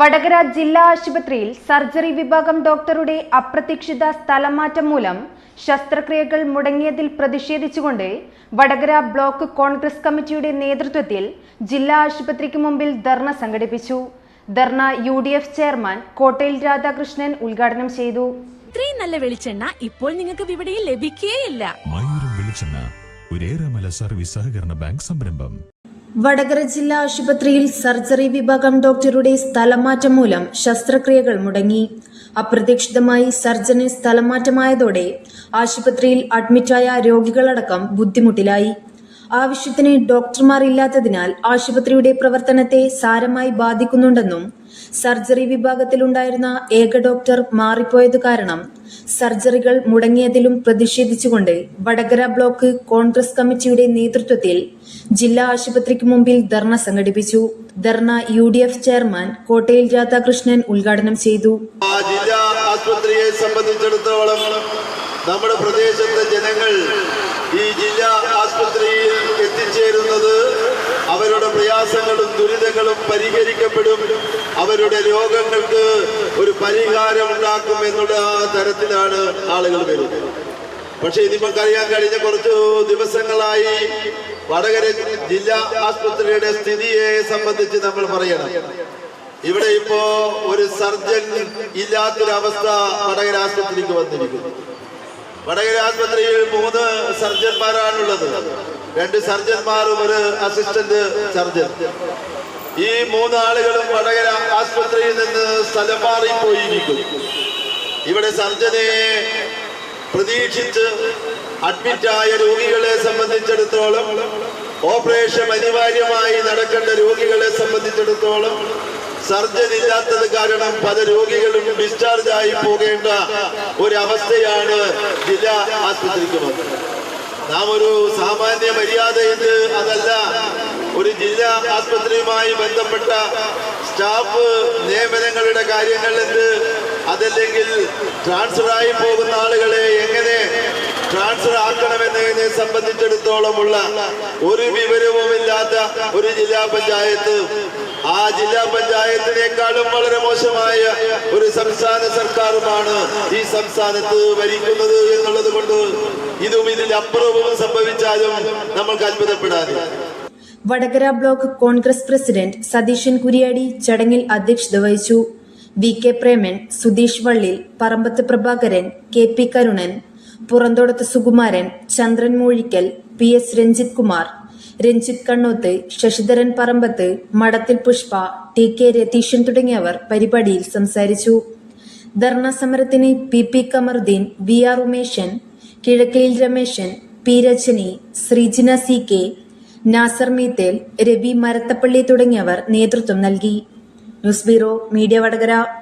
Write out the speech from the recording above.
വടകര ജില്ലാ ആശുപത്രിയിൽ സർജറി വിഭാഗം ഡോക്ടറുടെ അപ്രതീക്ഷിത സ്ഥലമാറ്റം മൂലം ശസ്ത്രക്രിയകൾ മുടങ്ങിയതിൽ പ്രതിഷേധിച്ചുകൊണ്ട് വടകര ബ്ലോക്ക് കോൺഗ്രസ് കമ്മിറ്റിയുടെ നേതൃത്വത്തിൽ ജില്ലാ ആശുപത്രിക്ക് മുമ്പിൽ ധർണ സംഘടിപ്പിച്ചു. Dharna U D F chairman Kottayil Radhakrishnan ഉദ്ഘാടനം ചെയ്തു. ഇത്രയും നല്ല വെളിച്ചെണ്ണ ഇപ്പോൾ നിങ്ങൾക്ക് വിപണിയിൽ ലഭിക്കുകയില്ല സർവീസ് സഹകരണ ബാങ്ക് സംരംഭം. വടകര ജില്ലാ ആശുപത്രിയിൽ സർജറി വിഭാഗം ഡോക്ടറുടെ സ്ഥലമാറ്റം മൂലം ശസ്ത്രക്രിയകൾ മുടങ്ങി. അപ്രതീക്ഷിതമായി സർജന് സ്ഥലമാറ്റമായതോടെ ആശുപത്രിയിൽ അഡ്മിറ്റായ രോഗികളടക്കം ബുദ്ധിമുട്ടിലായി. ആവശ്യത്തിന് ഡോക്ടർമാർ ഇല്ലാത്തതിനാൽ ആശുപത്രിയുടെ പ്രവർത്തനത്തെ സാരമായി ബാധിക്കുന്നുണ്ടെന്നും സർജറി വിഭാഗത്തിലുണ്ടായിരുന്ന ഏക ഡോക്ടർ മാറിപ്പോയത് കാരണം സർജറികൾ മുടങ്ങിയതിലും പ്രതിഷേധിച്ചുകൊണ്ട് വടകര ബ്ലോക്ക് കോൺഗ്രസ് കമ്മിറ്റിയുടെ നേതൃത്വത്തിൽ ജില്ലാ ആശുപത്രിക്ക് മുമ്പിൽ ധർണ സംഘടിപ്പിച്ചു. Dharna U D F chairman Kottayil Radhakrishnan ഉദ്ഘാടനം ചെയ്തു. ജില്ലാ ആശുപത്രിയെ സംബന്ധിച്ചിടത്തോളം നമ്മുടെ പ്രദേശത്തെ ജനങ്ങൾ ഈ ജില്ലാ ആശുപത്രിയിൽ എത്തിച്ചേരുന്നത് അവരുടെ പ്രയാസങ്ങളും ദുരിതങ്ങളും പരിഹരിക്കപ്പെടും. അവരുടെ രോഗങ്ങൾക്ക് ഒരു പരിഹാരം ഉണ്ടാക്കും എന്നുള്ള തരത്തിലാണ് ആളുകൾ വരുന്നത്. പക്ഷേ ഇത് നമുക്കറിയാൻ കഴിഞ്ഞ കുറച്ചു ദിവസങ്ങളായി വടകര ജില്ലാ ആശുപത്രിയുടെ സ്ഥിതിയെ സംബന്ധിച്ച് നമ്മൾ പറയണം. ഇവിടെ ഇപ്പോ ഒരു സർജൻ ഇല്ലാത്തൊരവസ്ഥ വടകര ആശുപത്രിക്ക് വന്നിരിക്കുന്നു. വടകര ആശുപത്രിയിൽ മൂന്ന് സർജന്മാരാണുള്ളത്. രണ്ട് സർജന്മാരും ഒരു അസിസ്റ്റന്റ് സർജൻ. ഈ മൂന്നാളുകളും വടകര ആശുപത്രിയിൽ നിന്ന് സ്ഥലം മാറിപ്പോയിരിക്കും ഇവിടെ സർജനെ പ്രതീക്ഷിച്ച് അഡ്മിറ്റായ രോഗികളെ സംബന്ധിച്ചിടത്തോളം ഓപ്പറേഷൻ അനിവാര്യമായി നടക്കേണ്ട രോഗികളെ സംബന്ധിച്ചിടത്തോളം സർജൻ ഇല്ലാത്തത് കാരണം പല രോഗികളും ഡിസ്ചാർജ് ആയി പോകേണ്ട ഒരു അവസ്ഥയാണ് ജില്ലാ ആശുപത്രിക്ക് വന്നത്. നാം ഒരു സാമാന്യ മര്യാദ ഇത് അതല്ല ഒരു ജില്ലാ ആശുപത്രിയുമായി ബന്ധപ്പെട്ട സ്റ്റാഫ് നിയമനങ്ങളുടെ കാര്യങ്ങൾ എന്ത്? അതല്ലെങ്കിൽ ട്രാൻസ്ഫർ ആയി പോകുന്ന ആളുകളെ എങ്ങനെ ട്രാൻസ്ഫർ ആക്കണമെന്നതിനെ സംബന്ധിച്ചിടത്തോളമുള്ള ഒരു വിവരവുമില്ലാത്ത ഒരു ജില്ലാ പഞ്ചായത്ത് ആ ജില്ലാ പഞ്ചായത്തിനേക്കാളും വളരെ മോശമായ ഒരു സംസ്ഥാന സർക്കാരുമാണ് ഈ സംസ്ഥാനത്ത് ഭരിക്കുന്നത് എന്നുള്ളത് കൊണ്ട് ഇതും ഇതിൽ അപ്പുറവും സംഭവിച്ചാലും നമ്മൾക്ക് അത്ഭുതപ്പെടാതെ. വടകര ബ്ലോക്ക് കോൺഗ്രസ് പ്രസിഡന്റ് സതീശൻ കുരിയാടി ചടങ്ങിൽ അധ്യക്ഷത വഹിച്ചു. V K Preman Sudheesh Vallil Parambath Prabhakaran K P Karunan Puranthodath Sukumaran Chandran Moozhikkal P S Ranjith Kumar Ranjith Kannooth Sasidharan Parambath Madathil Pushpa T K Ratheesan തുടങ്ങിയവർ പരിപാടിയിൽ സംസാരിച്ചു. ധർണാ സമരത്തിന് P P Kamaruddin V R Umeshan Kizhakkayil Rameshan P Rajani Sreejina C K Nasar Meethal Ravi Marathappally തുടങ്ങിയവർ നേതൃത്വം നൽകി. News bureau media Vadakara.